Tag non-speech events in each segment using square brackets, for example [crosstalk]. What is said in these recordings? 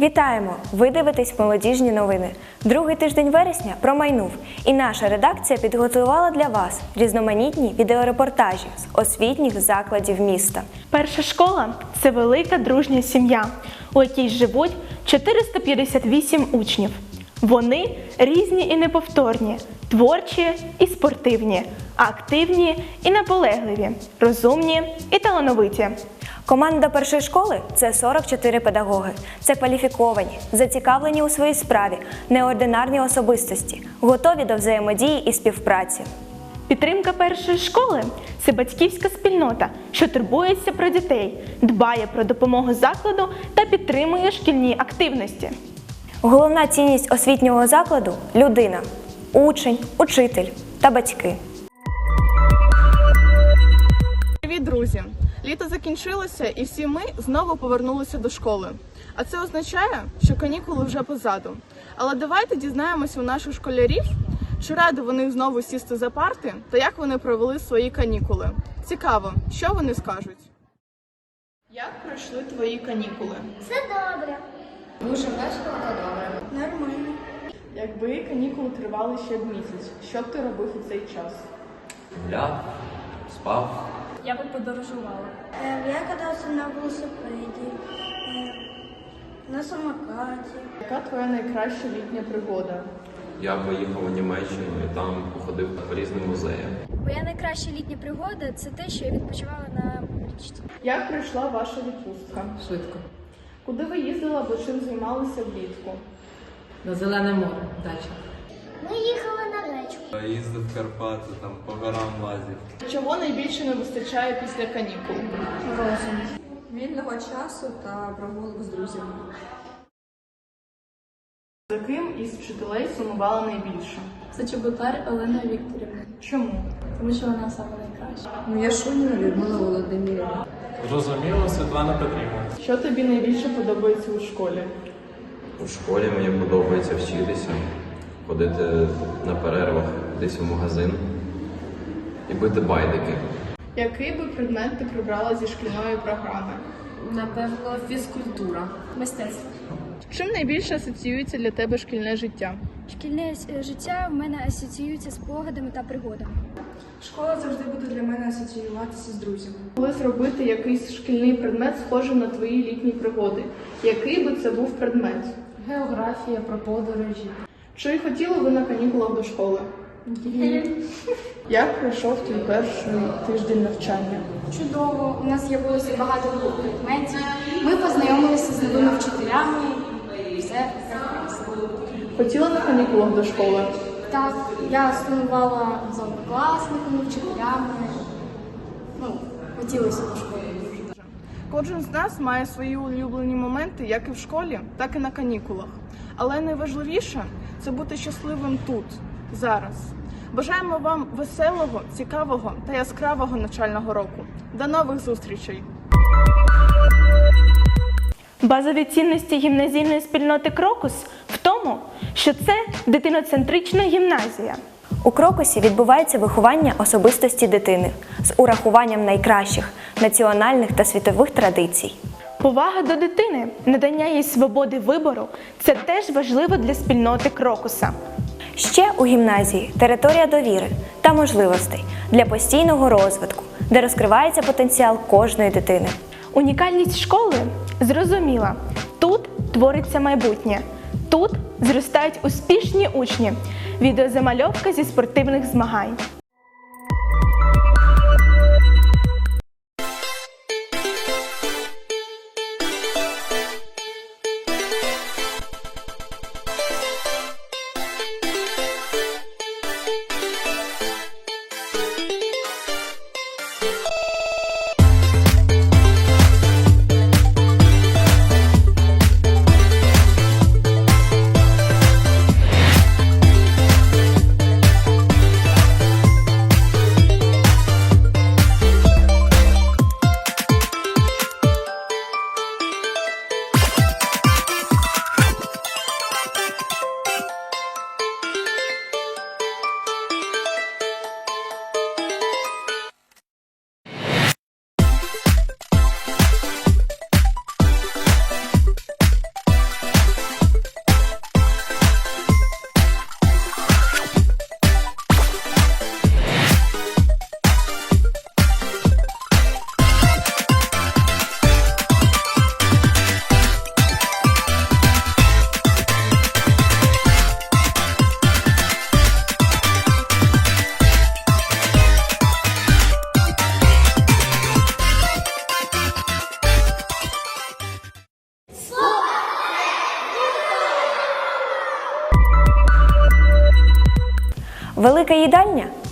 Вітаємо! Ви дивитесь молодіжні новини. Другий тиждень вересня промайнув, і наша редакція підготувала для вас різноманітні відеорепортажі з освітніх закладів міста. Перша школа це велика дружня сім'я, у якій живуть 458 учнів. Вони різні і неповторні, творчі і спортивні, активні і наполегливі, розумні і талановиті. Команда першої школи це 44 педагоги. Це кваліфіковані, зацікавлені у своїй справі, неординарні особистості, готові до взаємодії і співпраці. Підтримка першої школи це батьківська спільнота, що турбується про дітей, дбає про допомогу закладу та підтримує шкільні активності. Головна цінність освітнього закладу людина, учень, учитель та батьки. Привіт, друзі! Літо закінчилося, і всі ми знову повернулися до школи. А це означає, що канікули вже позаду. Але давайте дізнаємося у наших школярів, чи раді вони знову сісти за парти та як вони провели свої канікули. Цікаво, що вони скажуть. Як пройшли твої канікули? Все добре. Дуже весело та добре. Нормально. Якби канікули тривали ще б місяць, що б ти робив у цей час? Гуляв, спав. Е, Я катався на велосипеді, е, на самокаті. Яка твоя найкраща літня пригода? Я поїхав у Німеччину і там походив по різним музеям. Моя найкраща літня пригода це те, що я відпочивала на річці. Як пройшла ваша відпустка? Швидко. Куди ви їздили або чим займалися влітку? На зелене море. Дача. Ми їхали на. Їздив в Карпати, там по горам лазив. Чого найбільше не вистачає після канікул? Вільного часу та прогулок з друзями. За ким із вчителей сумувала найбільше? Це Чеботар Олена Вікторівна, Чому? тому що вона саме найкраща. Ну, я Шуніна Людмила Володимирівна. Зрозуміло, Світлана Петрівна. Що тобі найбільше подобається у школі? У школі мені подобається вчитися, ходити на перервах десь у магазин і бити байдики. Який би предмет ти прибрала зі шкільної програми? Напевно, фізкультура. Мистецтво. Чим найбільше асоціюється для тебе шкільне життя? Шкільне е, життя в мене асоціюється з спогадами та пригодами. Школа завжди буде для мене асоціюватися з друзями. Коли зробити якийсь шкільний предмет схожий на твої літні пригоди, який би це був предмет? Географія про подорожі. Чи хотіли ви на канікулах до школи? Як пройшов твій перший тиждень навчання? Чудово, у нас з'явилося багато нових предметів. Ми познайомилися з новими вчителями. Все прекрасно. Хотіла на канікулах до школи? Так, я сумувала з однокласниками, вчителями. Ну, хотілося до школи. Кожен з нас має свої улюблені моменти, як і в школі, так і на канікулах. Але найважливіше це бути щасливим тут, зараз. Бажаємо вам веселого, цікавого та яскравого навчального року. До нових зустрічей! Базові цінності гімназійної спільноти Крокус в тому, що це дитиноцентрична гімназія. У крокусі відбувається виховання особистості дитини з урахуванням найкращих національних та світових традицій. Повага до дитини, надання їй свободи вибору це теж важливо для спільноти Крокуса. Ще у гімназії територія довіри та можливостей для постійного розвитку, де розкривається потенціал кожної дитини. Унікальність школи зрозуміла. Тут твориться майбутнє. Тут зростають успішні учні. Відеозамальовка зі спортивних змагань. you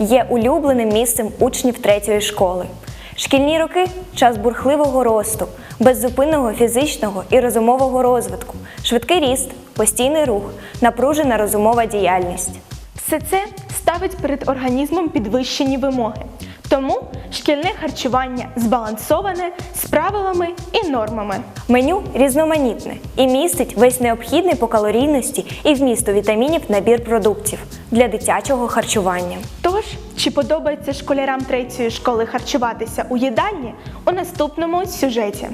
є улюбленим місцем учнів третьої школи. Шкільні роки час бурхливого росту, беззупинного фізичного і розумового розвитку, швидкий ріст, постійний рух, напружена розумова діяльність. Все це ставить перед організмом підвищені вимоги. Тому шкільне харчування збалансоване з правилами і нормами. Меню різноманітне і містить весь необхідний по калорійності і вмісту вітамінів набір продуктів для дитячого харчування. Тож, чи подобається школярам третьої школи харчуватися у їдальні у наступному сюжеті.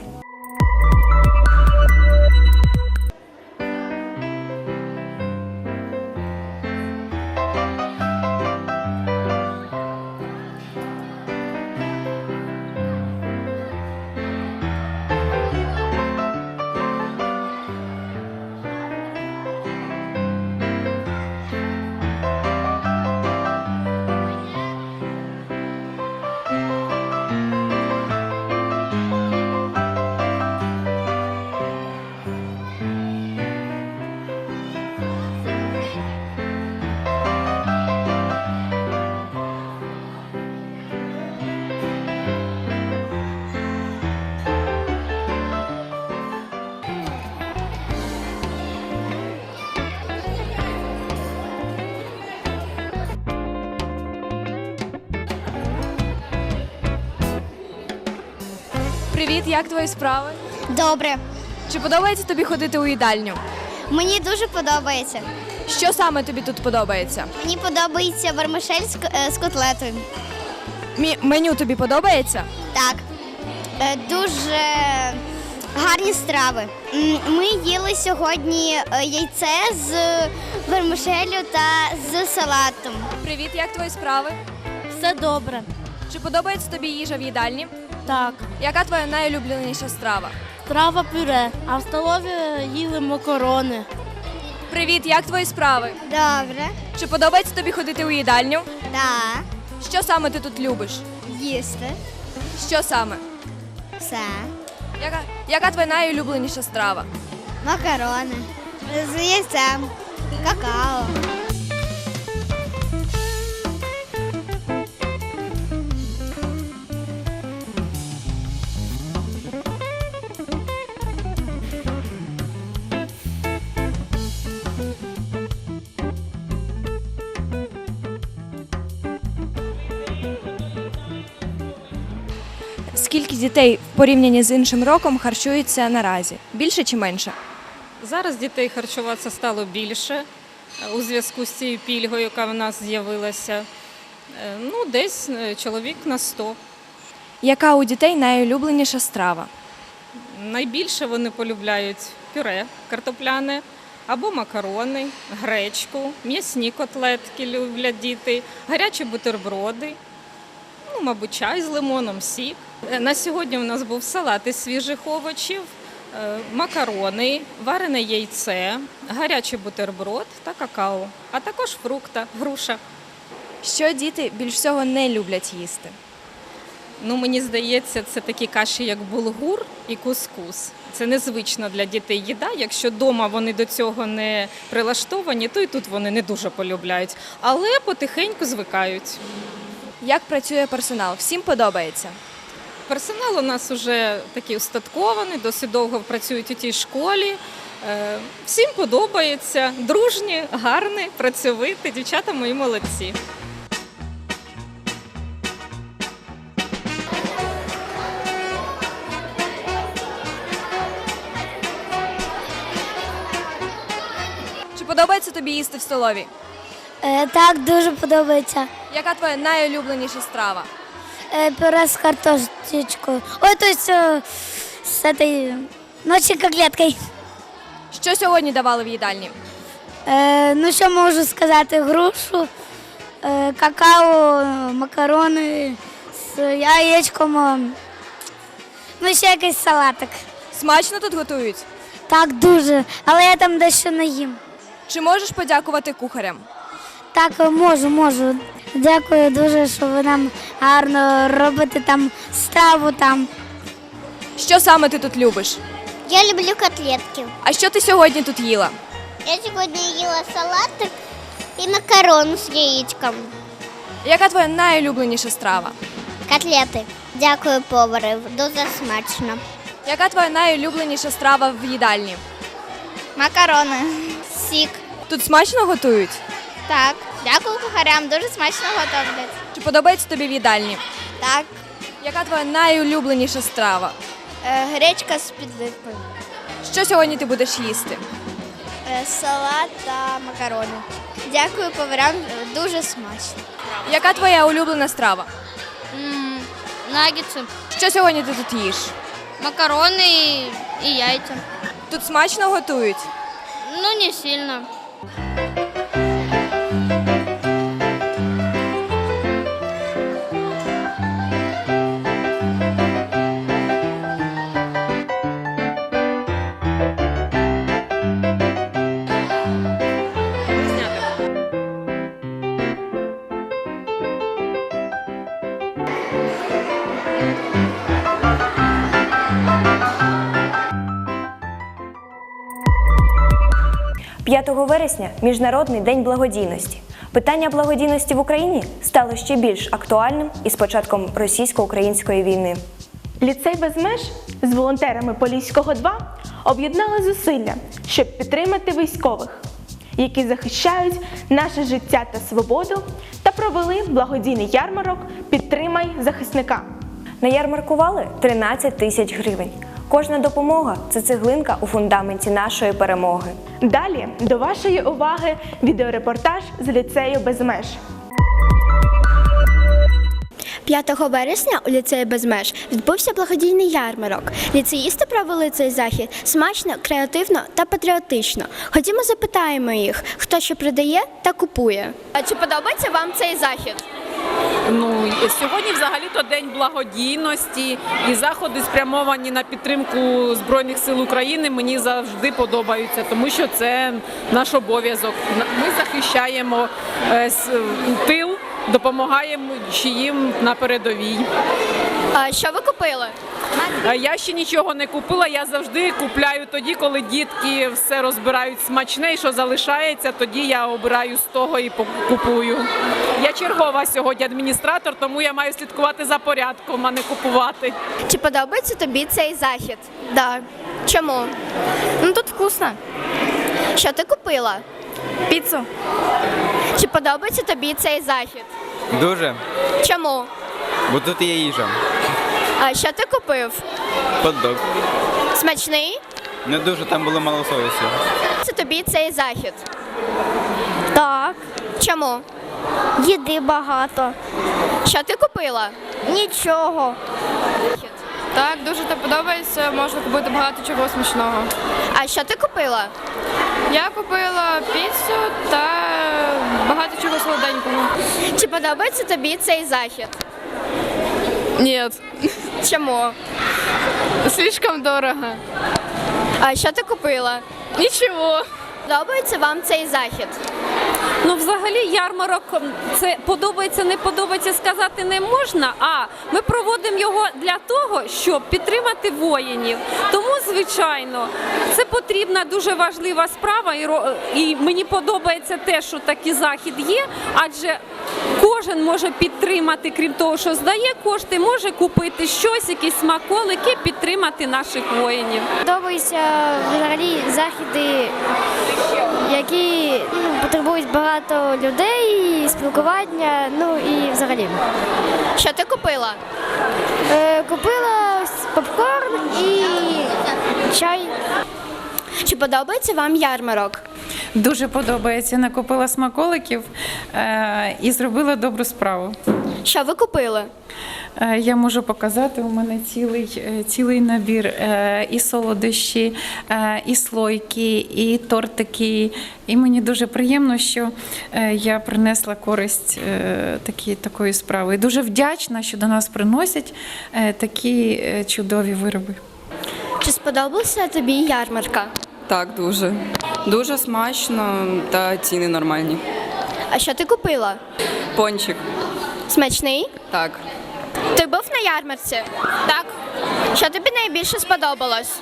Привіт, як твої справи? Добре. Чи подобається тобі ходити у їдальню? Мені дуже подобається. Що саме тобі тут подобається? Мені подобається вермишель з, е, з котлетою. Мі- меню тобі подобається? Так. Е, Дуже гарні страви. М, Ми їли сьогодні е, яйце з вермишелю та з салатом. Привіт, як твої справи? Все добре. Чи подобається тобі їжа в їдальні? Так. Яка твоя найулюбленіша страва? Трава пюре, а в столові їли макарони. Привіт, як твої справи? Добре. Чи подобається тобі ходити у їдальню? Так. Що саме ти тут любиш? Їсти. Що саме? Все. Яка, яка твоя найулюбленіша страва? Макарони. З яйцем. Какао. Скільки дітей в порівнянні з іншим роком харчується наразі? Більше чи менше? Зараз дітей харчуватися стало більше е, у зв'язку з цією пільгою, яка в нас з'явилася. Е, Ну, десь е, чоловік на 100. Яка у дітей найулюбленіша страва? Найбільше вони полюбляють пюре картопляне або макарони, гречку, м'ясні котлетки люблять діти, гарячі бутерброди, ну, мабуть, чай з лимоном, сік. Е, На сьогодні у нас був салат із свіжих овочів, е, макарони, варене яйце, гарячий бутерброд та какао, а також фрукта, груша. Що діти більш всього не люблять їсти? Ну, мені здається, це такі каші, як булгур і кускус. Це незвично для дітей їда. Якщо вдома вони до цього не прилаштовані, то і тут вони не дуже полюбляють. Але потихеньку звикають. Як працює персонал? Всім подобається? Персонал у нас вже такий устаткований, досить довго працюють у тій школі. Е, Всім подобається, дружні, гарні, працьовиті. Дівчата мої молодці. Чи подобається тобі їсти в столові? Е, так, дуже подобається. Яка твоя найулюбленіша страва? Е, пюре з картошечкою. Ой, то есть е, з этой, ну, чи. Що сьогодні давали в їдальні? Е, ну, що можу сказати? Грушу, е, какао, макарони з яєчком. Ну, ще якийсь салатик. Смачно тут готують? Так, дуже. Але я там дещо не їм. Чи можеш подякувати кухарям? Так, можу, можу. Дякую дуже, що ви нам гарно робите там страву там. Що саме ти тут любиш? Я люблю котлетки. А що ти сьогодні тут їла? Я сьогодні їла салатик І макарони з яєчком. Яка твоя найулюбленіша страва? Котлети. Дякую, повари. Дуже смачно. Яка твоя найулюбленіша страва в їдальні? Макарони. Сік. Тут смачно готують? Так. Дякую кухарям. Дуже смачно готовлять. Чи подобається тобі в їдальні? Так. Яка твоя найулюбленіша страва? Е, гречка з підливкою. Що сьогодні ти будеш їсти? Е, салат та макарони. Дякую поварям. Дуже смачно. Яка твоя улюблена страва? Нагетси. Що сьогодні ти тут їш? Макарони і яйця. Тут смачно готують? Ну, не сильно. – 5 вересня Міжнародний день благодійності. Питання благодійності в Україні стало ще більш актуальним із початком російсько-української війни. Ліцей без меж з волонтерами Поліського 2 об'єднали зусилля, щоб підтримати військових, які захищають наше життя та свободу, та провели благодійний ярмарок Підтримай захисника. Наярмаркували 13 тисяч гривень. Кожна допомога це цеглинка у фундаменті нашої перемоги. Далі до вашої уваги відеорепортаж з ліцею без меж. 5 вересня у ліцеї без меж відбувся благодійний ярмарок. Ліцеїсти провели цей захід смачно, креативно та патріотично. Ходімо, запитаємо їх, хто що продає та купує. А чи подобається вам цей захід? Ну сьогодні взагалі-то день благодійності і заходи спрямовані на підтримку збройних сил України. Мені завжди подобаються, тому що це наш обов'язок. Ми захищаємо е, тил, допомагаємо їм на передовій. А що ви купили? Я ще нічого не купила. Я завжди купляю тоді, коли дітки все розбирають смачне, і що залишається, тоді я обираю з того і купую. Я чергова сьогодні адміністратор, тому я маю слідкувати за порядком, а не купувати. Чи подобається тобі цей захід? Да. Чому? Ну тут вкусно. Що ти купила? Піцу. Чи подобається тобі цей захід? Дуже, Чому? бо тут є їжа. А що ти купив? Хот-дог. Смачний? Не дуже, там було мало соусу. Це тобі цей захід? Так. Чому? Їди багато. Що ти купила? Нічого. Так, дуже тобі подобається, можна купити багато чого смачного. А що ти купила? Я купила піцу та багато чого солоденького. Чи подобається тобі цей захід? Ні, Чому? слишком дорого. А що ти купила? Нічого. Подобається вам цей захід? Ну, взагалі, ярмарок це подобається, не подобається сказати не можна. А ми проводимо його для того, щоб підтримати воїнів. Тому, звичайно, це потрібна дуже важлива справа, і мені подобається те, що такий захід є, адже кожен може підтримати, крім того, що здає кошти, може купити щось, якісь смаколики, підтримати наших воїнів. Подобаються взагалі заходи, які ну, потребують багато людей, спілкування, ну і взагалі. Що ти купила? Е, купила попкорн і чай. Чи подобається вам ярмарок? Дуже подобається. Накупила смаколиків е, і зробила добру справу. Що ви купили? Е, я можу показати, у мене цілий, е, цілий набір і солодощі, і слойки, і тортики. І мені дуже приємно, що я принесла користь такі, такої справи. І дуже вдячна, що до нас приносять такі чудові вироби. Чи сподобався тобі ярмарка? Так, дуже. Дуже смачно та ціни нормальні. А що ти купила? Пончик. Смачний? Так. Ти був на ярмарці? Так. Що тобі найбільше сподобалось?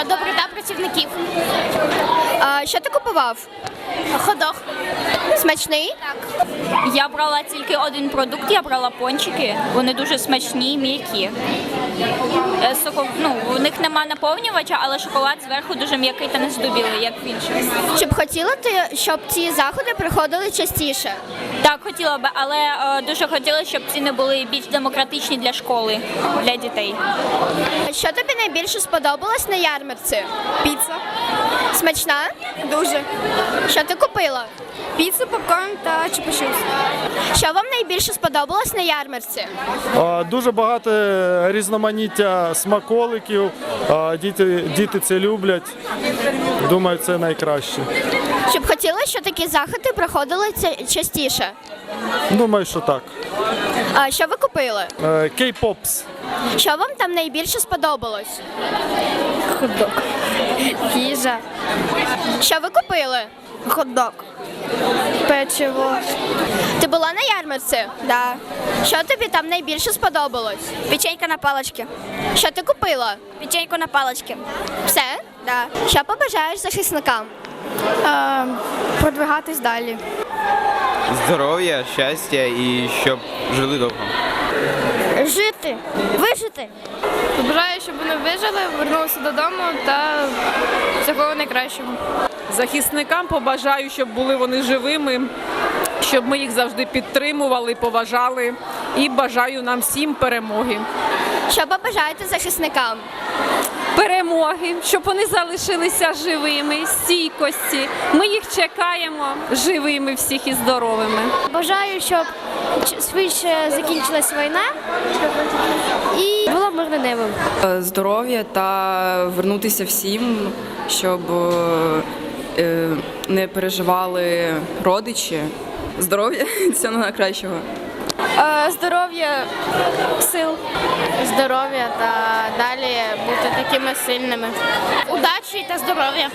Доброта працівників. А, що ти купував? Ходох. Смачний? Так. Я брала тільки один продукт, я брала пончики. Вони дуже смачні, і м'які. Е, соко- ну, у них нема наповнювача, але шоколад зверху дуже м'який та не здубілий, як в інших. Чи б хотіла ти, щоб ці заходи приходили частіше? Так, хотіла би, але е, дуже хотіла, щоб ціни були більш демократичні для школи, для дітей. Що тобі найбільше сподобалось на ярмарці? Піца. Смачна? Дуже. Що ти купила? Піцу, попкорн та чупа-чупс. Що вам найбільше сподобалось на ярмарці? А, Дуже багато різноманіття смаколиків. А, Діти, діти це люблять. Думаю, це найкраще. Чи б хотіли, що такі заходи проходили частіше? Думаю, що так. А що ви купили? Е, Кей-попс. Що вам там найбільше сподобалось? Хот-дог. Їжа. Що ви купили? Хот-дог. Печиво. Ти була на ярмарці? Да. Що тобі там найбільше сподобалось? Печенька на палички. Що ти купила? Печеньку на палички. Все? Да. Що побажаєш захисникам? продвигатись далі. Здоров'я, щастя і щоб жили довго. Жити, вижити. Бажаю, щоб вони вижили, повернулися додому та всього найкращого. Захисникам побажаю, щоб були вони живими, щоб ми їх завжди підтримували, поважали. І бажаю нам всім перемоги. Що побажаєте захисникам? перемоги, щоб вони залишилися живими, стійкості. Ми їх чекаємо живими всіх і здоровими. Бажаю, щоб швидше закінчилась війна і мирне небо. Е, Здоров'я та вернутися всім, щоб е, не переживали родичі. Здоров'я [laughs] всього найкращого. Здоров'я, сил, здоров'я та далі бути такими сильними. Удачі та здоров'я.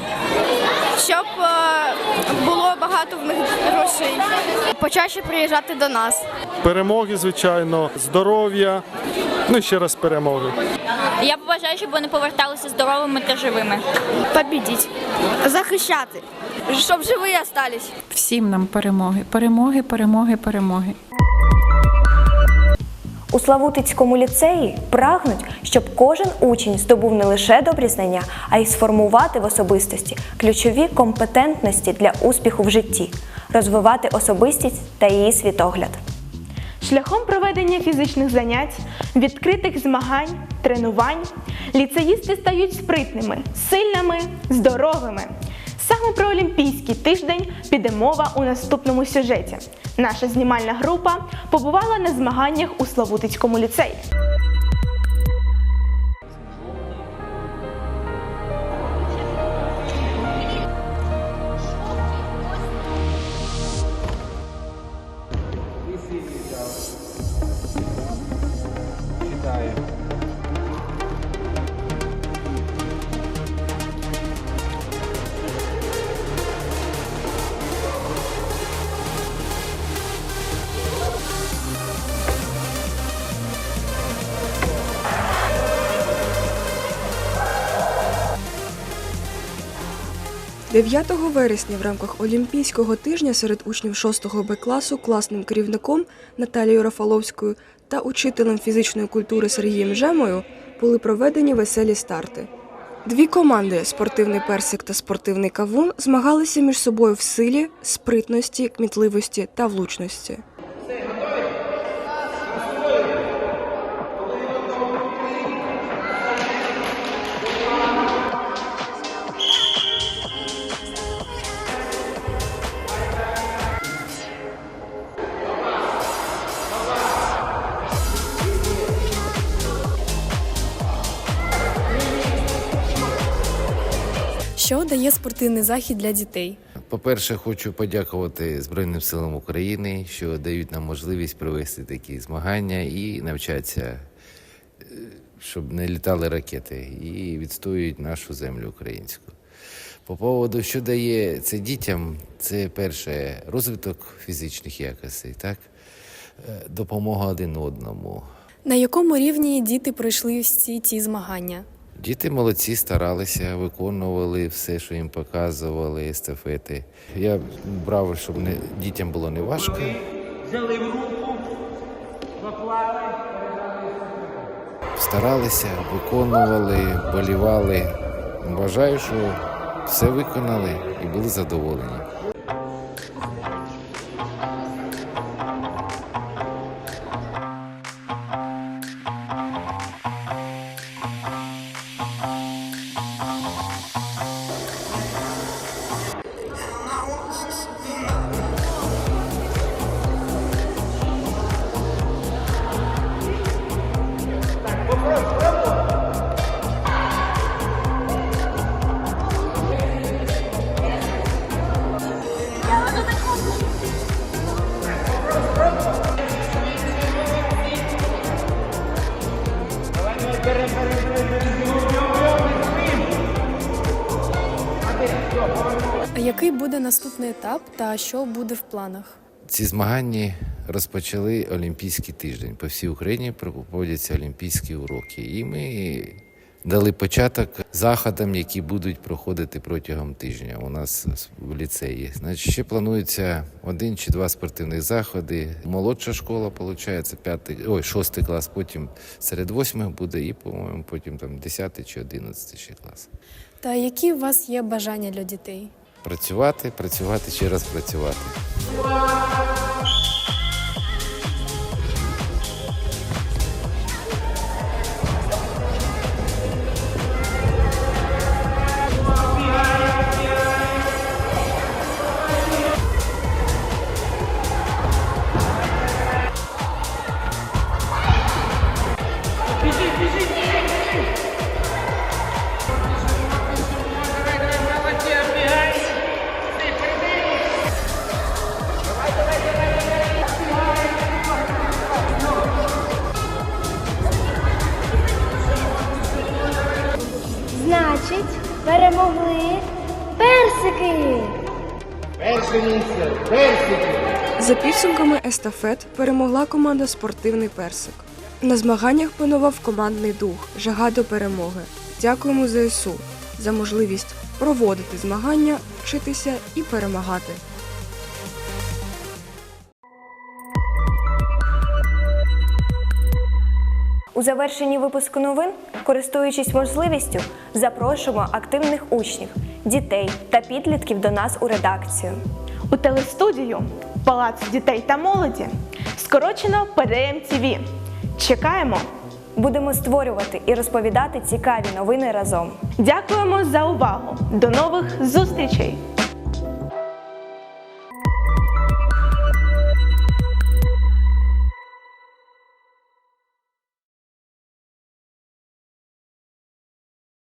Щоб було багато в них грошей. Почаще приїжджати до нас. Перемоги, звичайно, здоров'я. Ну ще раз перемоги. Я побажаю, щоб вони поверталися здоровими та живими. Побідіть. Захищати. Щоб живі остались. Всім нам перемоги, перемоги, перемоги, перемоги. У Славутицькому ліцеї прагнуть, щоб кожен учень здобув не лише добрі знання, а й сформувати в особистості ключові компетентності для успіху в житті, розвивати особистість та її світогляд. Шляхом проведення фізичних занять, відкритих змагань, тренувань ліцеїсти стають спритними, сильними, здоровими. Саме про Олімпійський тиждень піде мова у наступному сюжеті. Наша знімальна група побувала на змаганнях у Славутицькому ліцеї. – 9 вересня в рамках Олімпійського тижня серед учнів 6 Б класу класним керівником Наталією Рафаловською та учителем фізичної культури Сергієм Жемою були проведені веселі старти. Дві команди спортивний персик та спортивний кавун змагалися між собою в силі, спритності, кмітливості та влучності. Дає спортивний захід для дітей? По-перше, хочу подякувати Збройним силам України, що дають нам можливість провести такі змагання і навчатися, е, щоб не літали ракети, і відстоюють нашу землю українську. По поводу, що дає це дітям, це перше розвиток фізичних якостей, так? Е, допомога один одному. На якому рівні діти пройшли всі ці змагання? Діти молодці старалися, виконували все, що їм показували, естафети. Я брав, щоб не, дітям було не важко. Взяли в руку, поклали, Старалися, виконували, болівали. Вважаю, що все виконали і були задоволені. А який буде наступний етап та що буде в планах? Ці змагання розпочали Олімпійський тиждень. По всій Україні проводяться олімпійські уроки. І ми дали початок заходам, які будуть проходити протягом тижня у нас в ліцеї. Значить, ще планується один чи два спортивних заходи. Молодша школа, виходить, п'ятий, ой, шостий клас, потім серед восьмих буде, і, по-моєму, потім там десятий чи одинадцятий ще клас. Та які у вас є бажання для дітей? Працювати, працювати, ще раз працювати. Естафет перемогла команда Спортивний персик. На змаганнях панував командний дух, жага до перемоги. Дякуємо ЗСУ за можливість проводити змагання, вчитися і перемагати. У завершенні випуску новин, користуючись можливістю, запрошуємо активних учнів, дітей та підлітків до нас у редакцію. У телестудію Палац дітей та молоді скорочено ПДМ-ТВ. Чекаємо! Будемо створювати і розповідати цікаві новини разом. Дякуємо за увагу! До нових зустрічей!